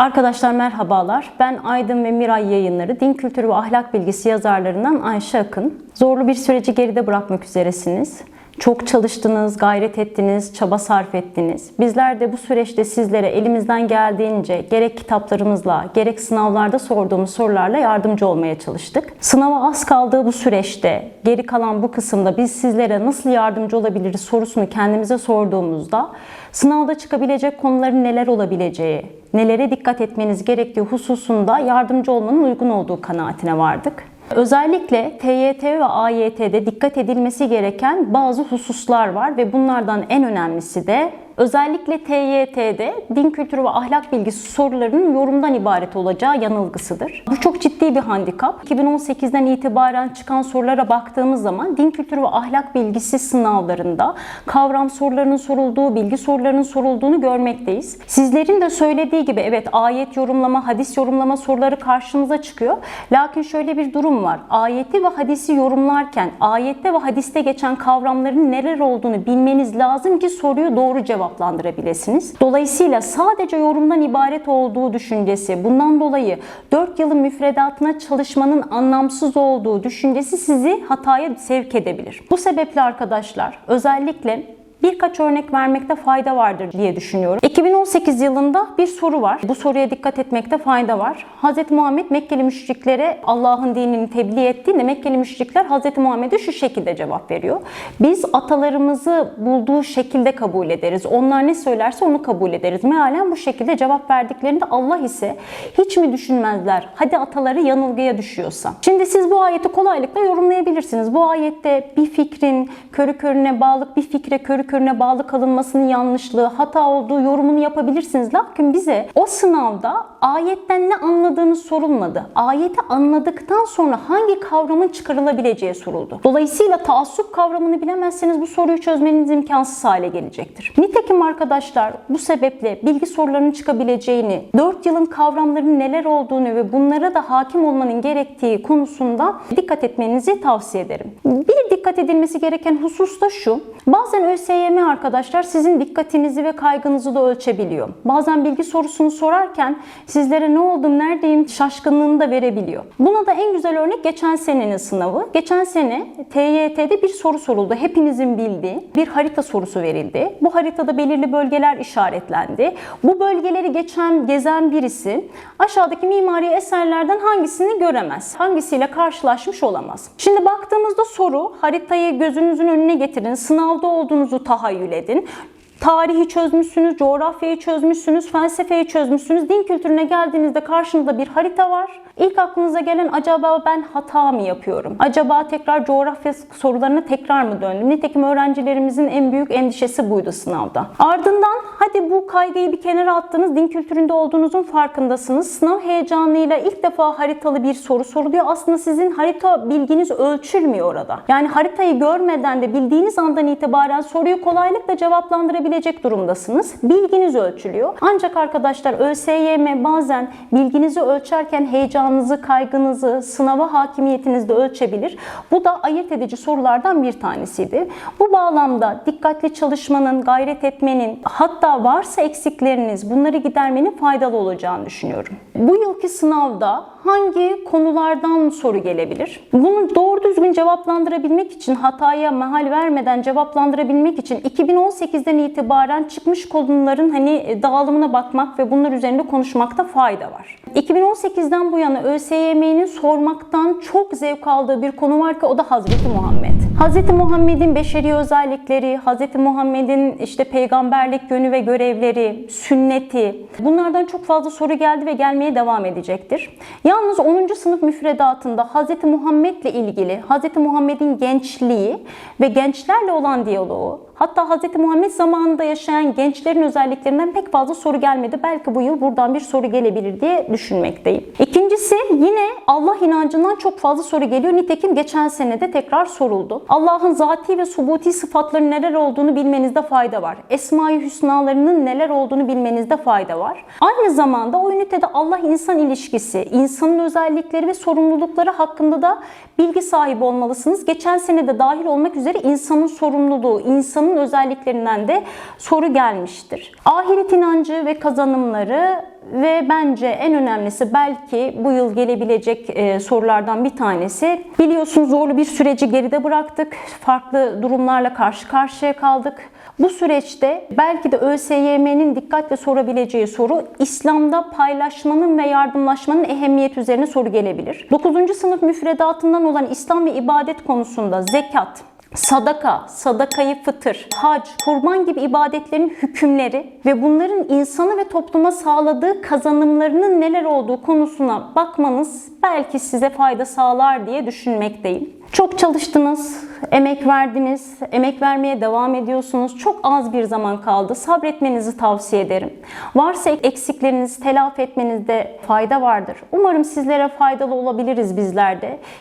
Arkadaşlar merhabalar. Ben Aydın ve Miray Yayınları Din Kültürü ve Ahlak Bilgisi yazarlarından Ayşe Akın. Zorlu bir süreci geride bırakmak üzeresiniz. Çok çalıştınız, gayret ettiniz, çaba sarf ettiniz. Bizler de bu süreçte sizlere elimizden geldiğince gerek kitaplarımızla, gerek sınavlarda sorduğumuz sorularla yardımcı olmaya çalıştık. Sınava az kaldığı bu süreçte, geri kalan bu kısımda biz sizlere nasıl yardımcı olabiliriz sorusunu kendimize sorduğumuzda sınavda çıkabilecek konuların neler olabileceği, nelere dikkat etmeniz gerektiği hususunda yardımcı olmanın uygun olduğu kanaatine vardık. Özellikle TYT ve AYT'de dikkat edilmesi gereken bazı hususlar var ve bunlardan en önemlisi de özellikle TYT'de din kültürü ve ahlak bilgisi sorularının yorumdan ibaret olacağı yanılgısıdır. Bu çok ciddi bir handikap. 2018'den itibaren çıkan sorulara baktığımız zaman din kültürü ve ahlak bilgisi sınavlarında kavram sorularının sorulduğu, bilgi sorularının sorulduğunu görmekteyiz. Sizlerin de söylediği gibi evet ayet yorumlama, hadis yorumlama soruları karşımıza çıkıyor. Lakin şöyle bir durum var. Ayeti ve hadisi yorumlarken ayette ve hadiste geçen kavramların neler olduğunu bilmeniz lazım ki soruyu doğru cevaplandırabilirsiniz. Dolayısıyla sadece yorumdan ibaret olduğu düşüncesi, bundan dolayı 4 yılın müfredatına çalışmanın anlamsız olduğu düşüncesi sizi hataya sevk edebilir. Bu sebeple arkadaşlar özellikle birkaç örnek vermekte fayda vardır diye düşünüyorum. 2018 yılında bir soru var. Bu soruya dikkat etmekte fayda var. Hz. Muhammed Mekkeli müşriklere Allah'ın dinini tebliğ ettiğinde Mekkeli müşrikler Hz. Muhammed'e şu şekilde cevap veriyor. Biz atalarımızı bulduğu şekilde kabul ederiz. Onlar ne söylerse onu kabul ederiz. Mealen bu şekilde cevap verdiklerinde Allah ise hiç mi düşünmezler? Hadi ataları yanılgıya düşüyorsa. Şimdi siz bu ayeti kolaylıkla yorumlayabilirsiniz. Bu ayette bir fikrin körü körüne bağlı, bir fikre körü körüne bağlı kalınmasının yanlışlığı, hata olduğu yorumunu yapabilirsiniz. Lakin bize o sınavda ayetten ne anladığınız sorulmadı. Ayeti anladıktan sonra hangi kavramın çıkarılabileceği soruldu. Dolayısıyla taassup kavramını bilemezseniz bu soruyu çözmeniz imkansız hale gelecektir. Nitekim arkadaşlar bu sebeple bilgi sorularının çıkabileceğini, 4 yılın kavramlarının neler olduğunu ve bunlara da hakim olmanın gerektiği konusunda dikkat etmenizi tavsiye ederim. Bir dikkat edilmesi gereken husus da şu. Bazen ÖSYM arkadaşlar sizin dikkatinizi ve kaygınızı da ölçebiliyor. Bazen bilgi sorusunu sorarken sizlere ne oldum, neredeyim şaşkınlığını da verebiliyor. Buna da en güzel örnek geçen senenin sınavı. Geçen sene TYT'de bir soru soruldu. Hepinizin bildiği bir harita sorusu verildi. Bu haritada belirli bölgeler işaretlendi. Bu bölgeleri geçen, gezen birisi aşağıdaki mimari eserlerden hangisini göremez? Hangisiyle karşılaşmış olamaz? Şimdi baktığımızda soru haritayı gözünüzün önüne getirin. Sınavda olduğunuzu tahayyül edin. Tarihi çözmüşsünüz, coğrafyayı çözmüşsünüz, felsefeyi çözmüşsünüz. Din kültürüne geldiğinizde karşınızda bir harita var. İlk aklınıza gelen acaba ben hata mı yapıyorum? Acaba tekrar coğrafya sorularına tekrar mı döndüm? Nitekim öğrencilerimizin en büyük endişesi buydu sınavda. Ardından hadi bu kaygıyı bir kenara attınız. Din kültüründe olduğunuzun farkındasınız. Sınav heyecanıyla ilk defa haritalı bir soru soruluyor. Aslında sizin harita bilginiz ölçülmüyor orada. Yani haritayı görmeden de bildiğiniz andan itibaren soruyu kolaylıkla cevaplandırabileceksiniz yapabilecek durumdasınız. Bilginiz ölçülüyor. Ancak arkadaşlar ÖSYM bazen bilginizi ölçerken heyecanınızı, kaygınızı, sınava hakimiyetinizi de ölçebilir. Bu da ayırt edici sorulardan bir tanesiydi. Bu bağlamda dikkatli çalışmanın, gayret etmenin, hatta varsa eksikleriniz bunları gidermenin faydalı olacağını düşünüyorum. Bu yılki sınavda hangi konulardan soru gelebilir? Bunu doğru düzgün cevaplandırabilmek için, hataya mahal vermeden cevaplandırabilmek için 2018'den itibaren çıkmış konuların hani dağılımına bakmak ve bunlar üzerinde konuşmakta fayda var. 2018'den bu yana ÖSYM'nin sormaktan çok zevk aldığı bir konu var ki o da Hazreti Muhammed. Hazreti Muhammed'in beşeri özellikleri, Hazreti Muhammed'in işte peygamberlik yönü ve görevleri, sünneti bunlardan çok fazla soru geldi ve gelmeye devam edecektir. Yalnız 10. sınıf müfredatında Hazreti Muhammed'le ilgili, Hazreti Muhammed'in gençliği ve gençlerle olan diyaloğu, hatta Hazreti Muhammed zamanında yaşayan gençlerin özelliklerinden pek fazla soru gelmedi. Belki bu yıl buradan bir soru gelebilir diye düşünmekteyim. İkincisi yine Allah inancından çok fazla soru geliyor. Nitekim geçen sene de tekrar soruldu. Allah'ın zati ve subuti sıfatları neler olduğunu bilmenizde fayda var. Esma-i Hüsnalarının neler olduğunu bilmenizde fayda var. Aynı zamanda o ünitede Allah-insan ilişkisi, insanın özellikleri ve sorumlulukları hakkında da bilgi sahibi olmalısınız. Geçen sene de dahil olmak üzere insanın sorumluluğu, insanın özelliklerinden de soru gelmiştir. Ahiret inancı ve kazanımları ve bence en önemlisi belki bu yıl gelebilecek e, sorulardan bir tanesi. Biliyorsunuz zorlu bir süreci geride bıraktık. Farklı durumlarla karşı karşıya kaldık. Bu süreçte belki de ÖSYM'nin dikkatle sorabileceği soru İslam'da paylaşmanın ve yardımlaşmanın ehemmiyeti üzerine soru gelebilir. 9. sınıf müfredatından olan İslam ve ibadet konusunda zekat, sadaka, sadakayı fıtır, hac, kurban gibi ibadetlerin hükümleri ve bunların insanı ve topluma sağladığı kazanımlarının neler olduğu konusuna bakmanız belki size fayda sağlar diye düşünmekteyim. Çok çalıştınız, emek verdiniz, emek vermeye devam ediyorsunuz. Çok az bir zaman kaldı. Sabretmenizi tavsiye ederim. Varsa eksiklerinizi telafi etmenizde fayda vardır. Umarım sizlere faydalı olabiliriz bizler de.